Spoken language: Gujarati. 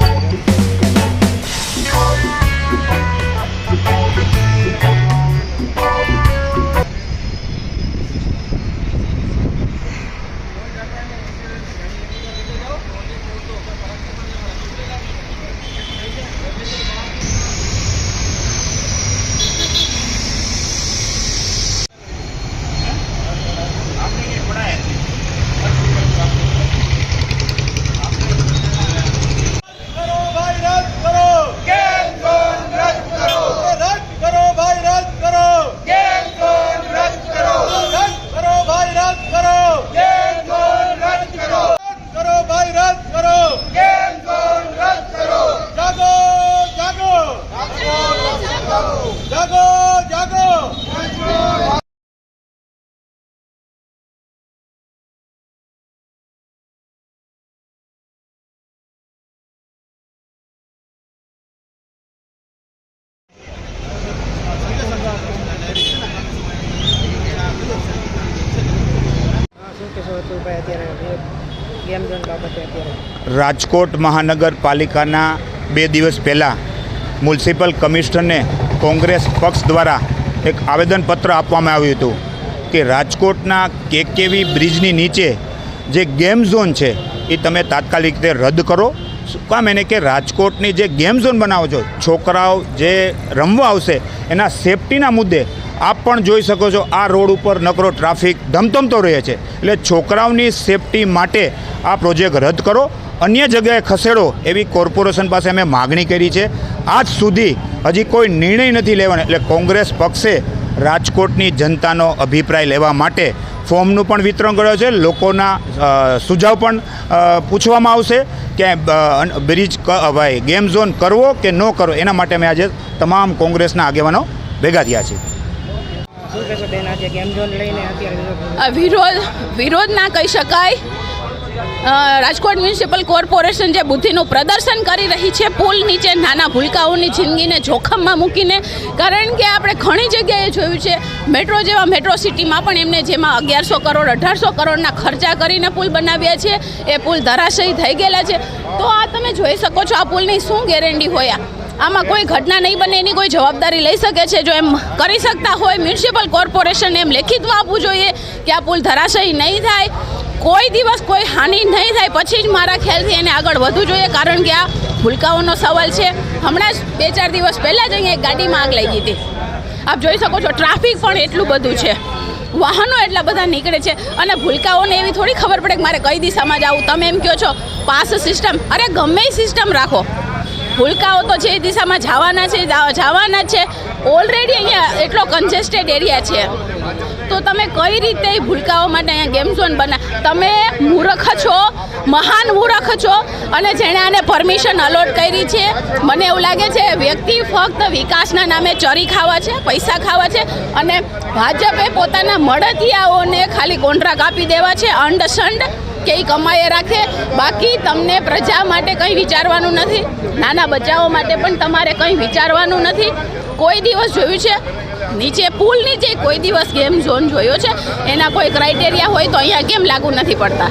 Thank you. રાજકોટ મહાનગરપાલિકાના બે દિવસ પહેલાં મ્યુનિસિપલ કમિશનરને કોંગ્રેસ પક્ષ દ્વારા એક આવેદનપત્ર આપવામાં આવ્યું હતું કે રાજકોટના કેકેવી બ્રિજની નીચે જે ગેમ ઝોન છે એ તમે તાત્કાલિક રીતે રદ કરો. શું કામ એને કે રાજકોટની જે ગેમ ઝોન બનાવો છો, છોકરાઓ જે રમવા આવશે, એના સેફટીના મુદ્દે આપ પણ જોઈ શકો છો, આ રોડ ઉપર નકરો ટ્રાફિક ધમધમતો રહે છે. એટલે છોકરાઓની સેફટી માટે આ પ્રોજેક્ટ રદ કરો. અન્ય જગ્યાએ ખસેડો એવી કોર્પોરેશન પાસે અમે માગણી કરી છે. આજ સુધી હજી કોઈ નિર્ણય નથી લેવાનો. એટલે કોંગ્રેસ પક્ષે રાજકોટની જનતાનો અભિપ્રાય લેવા માટે ફોર્મનું પણ વિતરણ કર્યો છે. લોકોના સુઝાવ પણ પૂછવામાં આવશે કે બ્રિજ ક- ભાઈ ગેમ ઝોન કરવો કે ન કરવો? એના માટે અમે આજે તમામ કોંગ્રેસના આગેવાનો ભેગા થયા છીએ. શું કહેશો બેન આજે ગેમ ઝોન લઈને અત્યારે વિરોધ વિરોધ વિરોધ ના કહી શકાય. રાજકોટ મ્યુનિસિપલ કોર્પોરેશન જે બુદ્ધિનું પ્રદર્શન કરી રહી છે, પુલ નીચે નાના ભૂલકાઓની જિંદગીને જોખમમાં મૂકીને, કારણ કે આપણે ઘણી જગ્યાએ જોયું છે, મેટ્રો જેવા મેટ્રો સિટીમાં પણ એમને જેમાં અગિયારસો કરોડ, અઢારસો કરોડના ખર્ચા કરીને પુલ બનાવ્યા છે, એ પુલ ધરાશયી થઈ ગયેલા છે તો આ તમે જોઈ શકો છો, આ પુલની શું ગેરંટી હોય? આમાં કોઈ ઘટના નહીં બને, એની કોઈ જવાબદારી લઈ શકે છે, જો એમ કરી શકતા હોય, મ્યુનિસિપલ કોર્પોરેશન એમ લેખિતમાં આપવું જોઈએ કે આ પુલ ધરાશયી નહીં થાય કોઈ દિવસ કોઈ હાનિ નહીં થાય. પછી જ મારા ખ્યાલથી એને આગળ વધવું જોઈએ, કારણ કે આ ભૂલકાઓનો સવાલ છે. હમણાં જ બે ચાર દિવસ પહેલાં જ અહીંયા એક ગાડીમાં આગ લાગી હતી. આપ જોઈ શકો છો, ટ્રાફિક પણ એટલું બધું છે. વાહનો એટલા બધા નીકળે છે અને ભૂલકાઓને એવી થોડી ખબર પડે કે મારે કઈ દિશામાં જવું તમે એમ કહો છો, પાસ સિસ્ટમ. અરે ગમે સિસ્ટમ રાખો. ભૂલકાઓ તો જે દિશામાં જવાના છે જવાના છે ઓલરેડી અહીંયા એટલો કન્જેસ્ટેડ એરિયા છે. તો તમે કઈ રીતે ભૂલકાઓ માટે અહીંયા ગેમ ઝોન બના, તમે મૂર્ખ છો, મહાન મૂર્ખ છો, અને જેણે આને પરમિશન અલોટ કરી છે, મને એવું લાગે છે વ્યક્તિ ફક્ત વિકાસના નામે ચરી ખાવા છે, પૈસા ખાવા છે, અને ભાજપે પોતાના મળતિયાઓને ખાલી કોન્ટ્રાક્ટ આપી દેવા છે અંડ સંડ કે એ કમાઈએ રાખે, બાકી તમને પ્રજા માટે કંઈ વિચારવાનું નથી. નાના બચ્ચાઓ માટે પણ તમારે કંઈ વિચારવાનું નથી. કોઈ દિવસ જોયું છે, નીચે પુલ નીચે કોઈ દિવસ ગેમ ઝોન જોયો છે. એના કોઈ ક્રાઇટેરિયા હોય તો અહીંયા કેમ લાગુ નથી પડતા?